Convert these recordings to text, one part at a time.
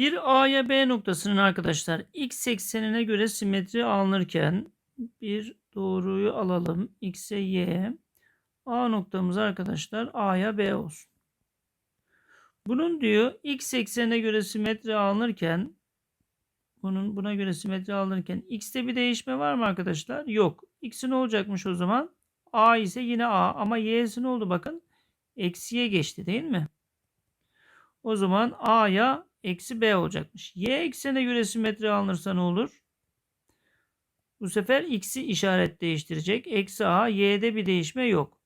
Bir A'ya B noktasının arkadaşlar x eksenine göre simetri alınırken bir doğruyu alalım. X'e Y. A noktamız arkadaşlar A'ya B olsun. Bunun diyor x eksenine göre simetri alınırken bunun buna göre simetri alınırken x'te bir değişme var mı arkadaşlar? Yok. X'i ne olacakmış o zaman? A ise yine A ama y'si ne oldu bakın? Eksiye geçti değil mi? O zaman A'ya eksi B olacakmış. Y eksenine göre simetri alınırsa ne olur? Bu sefer x'i işaret değiştirecek. Eksi A, y'de bir değişme yok.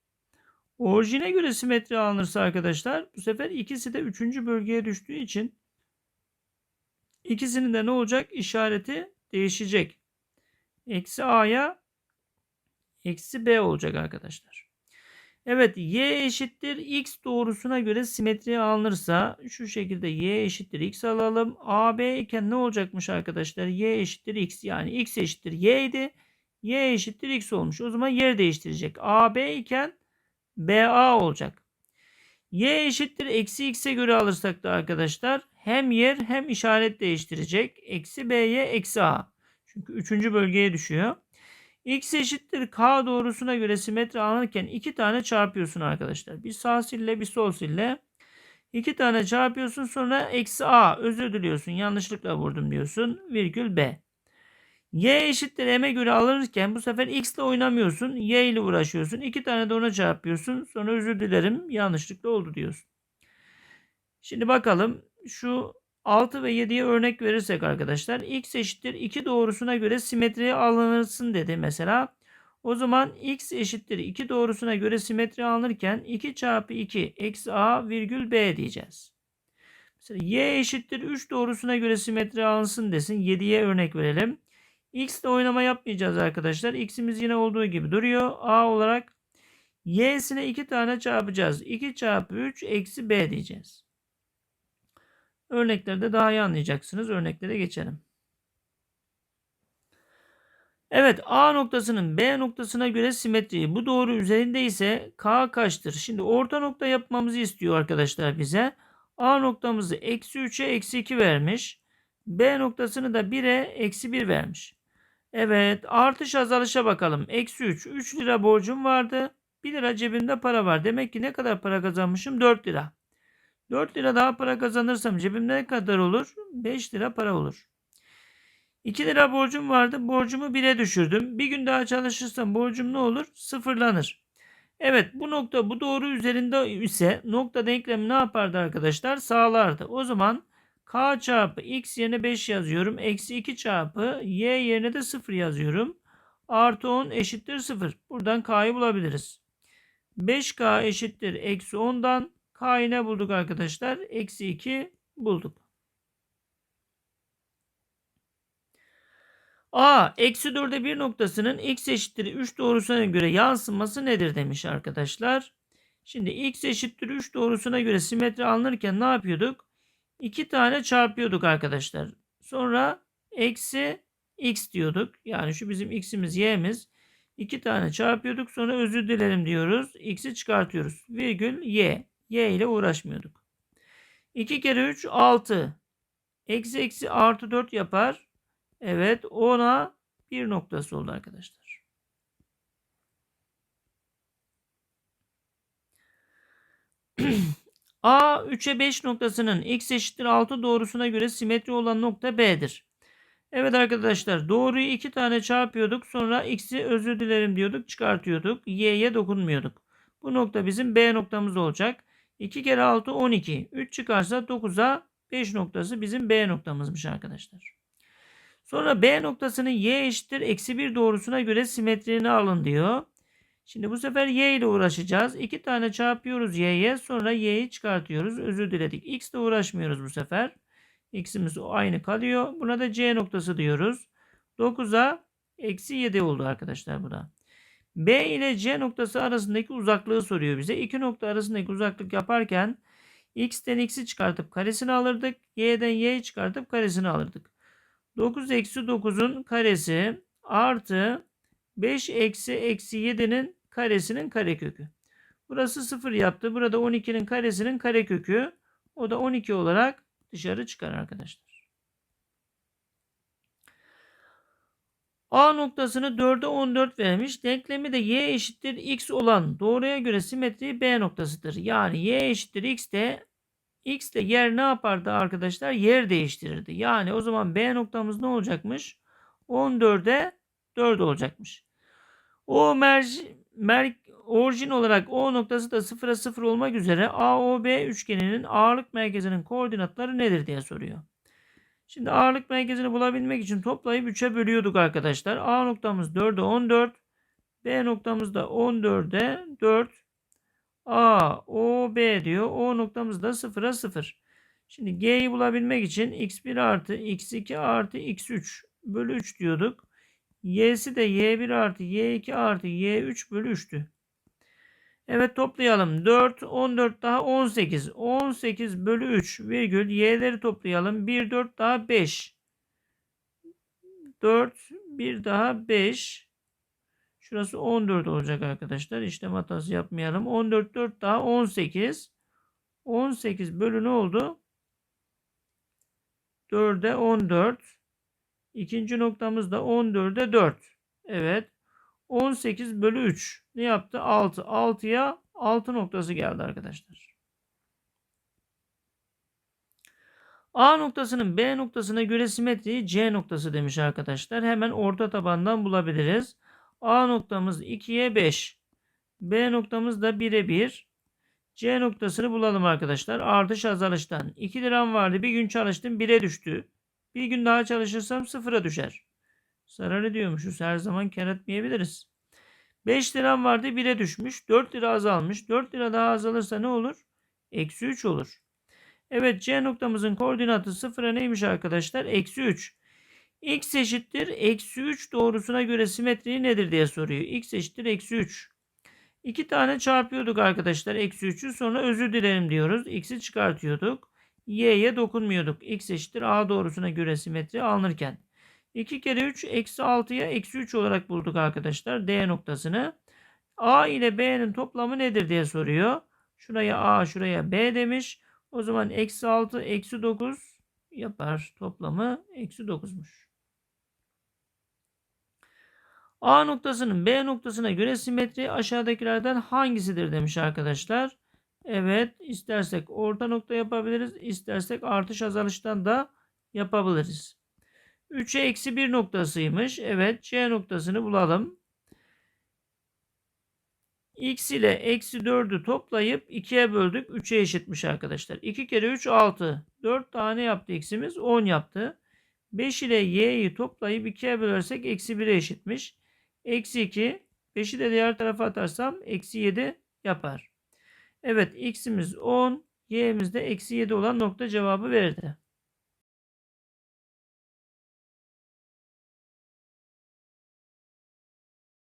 Orijine göre simetri alınırsa arkadaşlar bu sefer ikisi de 3. bölgeye düştüğü için ikisinin de ne olacak? İşareti değişecek. Eksi A'ya eksi B olacak arkadaşlar. Evet y eşittir x doğrusuna göre simetri alınırsa şu şekilde y eşittir x alalım. AB iken ne olacakmış arkadaşlar? y eşittir x yani x eşittir y idi. y eşittir x olmuş. O zaman yer değiştirecek. AB iken BA olacak. Y eşittir eksi x'e göre alırsak da arkadaşlar hem yer hem işaret değiştirecek. Eksi B'ye eksi A. Çünkü 3. bölgeye düşüyor. X eşittir K doğrusuna göre simetri alınırken iki tane çarpıyorsun arkadaşlar. Bir sağ sille bir sol sille. İki tane çarpıyorsun sonra eksi A özür diliyorsun yanlışlıkla vurdum diyorsun virgül B. Y eşittir M'e göre alınırken bu sefer X ile oynamıyorsun. Y ile uğraşıyorsun. İki tane de ona çarpıyorsun. Sonra özür dilerim yanlışlıkla oldu diyorsun. Şimdi bakalım şu 6 ve 7'ye örnek verirsek arkadaşlar x eşittir 2 doğrusuna göre simetriye alınırsın dedi mesela. O zaman x eşittir 2 doğrusuna göre simetri alınırken 2 çarpı 2 eksi a virgül b diyeceğiz. Mesela y eşittir 3 doğrusuna göre simetri alınsın desin. 7'ye örnek verelim. x ile oynama yapmayacağız arkadaşlar. x'imiz yine olduğu gibi duruyor. a olarak y'sine 2 tane çarpacağız. 2 çarpı 3 eksi b diyeceğiz. Örneklerde daha iyi anlayacaksınız. Örneklere geçelim. Evet A noktasının B noktasına göre simetriği bu doğru üzerinde ise K kaçtır? Şimdi orta nokta yapmamızı istiyor arkadaşlar bize. A noktamızı eksi 3'e eksi 2 vermiş. B noktasını da 1'e eksi 1 vermiş. Evet artış azalışa bakalım. Eksi 3. 3 lira borcum vardı. 1 lira cebimde para var. Demek ki ne kadar para kazanmışım? 4 lira. 4 lira daha para kazanırsam cebimde ne kadar olur? 5 lira para olur. 2 lira borcum vardı. Borcumu 1'e düşürdüm. Bir gün daha çalışırsam borcum ne olur? Sıfırlanır. Evet bu nokta bu doğru üzerinde ise nokta denklemi ne yapardı arkadaşlar? Sağlardı. O zaman k çarpı x yerine 5 yazıyorum. Eksi 2 çarpı y yerine de 0 yazıyorum. Artı 10 eşittir 0. Buradan k'yı bulabiliriz. 5k eşittir eksi 10'dan K'yı ne bulduk arkadaşlar? Eksi 2 bulduk. A eksi 4'e 1 noktasının x eşittir 3 doğrusuna göre yansıması nedir demiş arkadaşlar. Şimdi x eşittir 3 doğrusuna göre simetri alınırken ne yapıyorduk? 2 tane çarpıyorduk arkadaşlar. Sonra eksi x diyorduk. Yani şu bizim x'imiz y'miz. 2 tane çarpıyorduk. Sonra özür dilerim diyoruz. X'i çıkartıyoruz. Virgül y. Y ile uğraşmıyorduk. 2 kere 3 6. Eksi eksi artı 4 yapar. Evet 10'a 1 noktası oldu arkadaşlar. A 3'e 5 noktasının x eşittir 6 doğrusuna göre simetri olan nokta B'dir. Evet arkadaşlar doğruyu iki tane çarpıyorduk. Sonra x'i özür dilerim diyorduk çıkartıyorduk. Y'ye dokunmuyorduk. Bu nokta bizim B noktamız olacak. 2 kere 6 12. 3 çıkarsa 9'a 5 noktası bizim B noktamızmış arkadaşlar. Sonra B noktasının y eşittir eksi 1 doğrusuna göre simetriğini alın diyor. Şimdi bu sefer y ile uğraşacağız. 2 tane çarpıyoruz y'ye sonra y'yi çıkartıyoruz. Özür diledik. x ile uğraşmıyoruz bu sefer. x'imiz aynı kalıyor. Buna da c noktası diyoruz. 9'a eksi 7 oldu arkadaşlar bu da. B ile C noktası arasındaki uzaklığı soruyor bize. İki nokta arasındaki uzaklık yaparken x'ten x'i çıkartıp karesini alırdık. Y'den y'yi çıkartıp karesini alırdık. 9 eksi 9'un karesi artı 5 eksi eksi 7'nin karesinin karekökü. Burası 0 yaptı. Burada 12'nin karesinin karekökü. O da 12 olarak dışarı çıkar arkadaşlar. A noktasını 4'e 14 vermiş. Denklemi de y eşittir x olan doğruya göre simetri B noktasıdır. Yani y eşittir x de x de yer ne yapardı arkadaşlar? Yer değiştirirdi. Yani o zaman B noktamız ne olacakmış? 14'e 4 olacakmış. O merci, mer, orijin olarak O noktası da 0'a 0 olmak üzere AOB üçgeninin ağırlık merkezinin koordinatları nedir diye soruyor. Şimdi ağırlık merkezini bulabilmek için toplayıp 3'e bölüyorduk arkadaşlar. A noktamız 4'e 14. B noktamız da 14'e 4. A, O, B diyor. O noktamız da 0'a 0. Şimdi G'yi bulabilmek için x1 artı x2 artı x3 bölü 3 diyorduk. Y'si de y1 artı y2 artı y3 bölü 3'tü. Evet toplayalım. 4, 14 daha 18. 18 bölü 3 virgül y'leri toplayalım. 1, 4 daha 5. 4, 1 daha 5. Şurası 14 olacak arkadaşlar. İşlem hatası yapmayalım. 14, 4 daha 18. 18 bölü ne oldu? 4'e 14. İkinci noktamız da 14'e 4. Evet. 18 bölü 3 ne yaptı? 6. 6'ya 6 noktası geldi arkadaşlar. A noktasının B noktasına göre simetriği C noktası demiş arkadaşlar. Hemen orta tabandan bulabiliriz. A noktamız 2'ye 5. B noktamız da 1'e 1. C noktasını bulalım arkadaşlar. Artış azalıştan. 2 liram vardı. Bir gün çalıştım 1'e düştü. Bir gün daha çalışırsam 0'a düşer. Zarar ediyormuşuz. Her zaman kar etmeyebiliriz. 5 liram vardı 1'e düşmüş. 4 lira azalmış. 4 lira daha azalırsa ne olur? Eksi 3 olur. Evet C noktamızın koordinatı 0'a neymiş arkadaşlar? Eksi 3. X eşittir eksi 3 doğrusuna göre simetriği nedir diye soruyor. X eşittir eksi 3. İki tane çarpıyorduk arkadaşlar. Eksi 3'ü sonra özür dilerim diyoruz. X'i çıkartıyorduk. Y'ye dokunmuyorduk. X eşittir A doğrusuna göre simetri alınırken. 2 kere 3 eksi 6'ya eksi 3 olarak bulduk arkadaşlar. D noktasını. A ile B'nin toplamı nedir diye soruyor. Şuraya A şuraya B demiş. O zaman eksi 6 eksi 9 yapar. Toplamı eksi 9'muş. A noktasının B noktasına göre simetri aşağıdakilerden hangisidir demiş arkadaşlar. Evet istersek orta nokta yapabiliriz. istersek artış azalıştan da yapabiliriz. 3'e eksi 1 noktasıymış. Evet C noktasını bulalım. X ile eksi 4'ü toplayıp 2'ye böldük. 3'e eşitmiş arkadaşlar. 2 kere 3 6. 4 tane yaptı x'imiz 10 yaptı. 5 ile y'yi toplayıp 2'ye bölersek eksi 1'e eşitmiş. Eksi 2. 5'i de diğer tarafa atarsam eksi 7 yapar. Evet x'imiz 10. Y'miz de eksi 7 olan nokta cevabı verdi.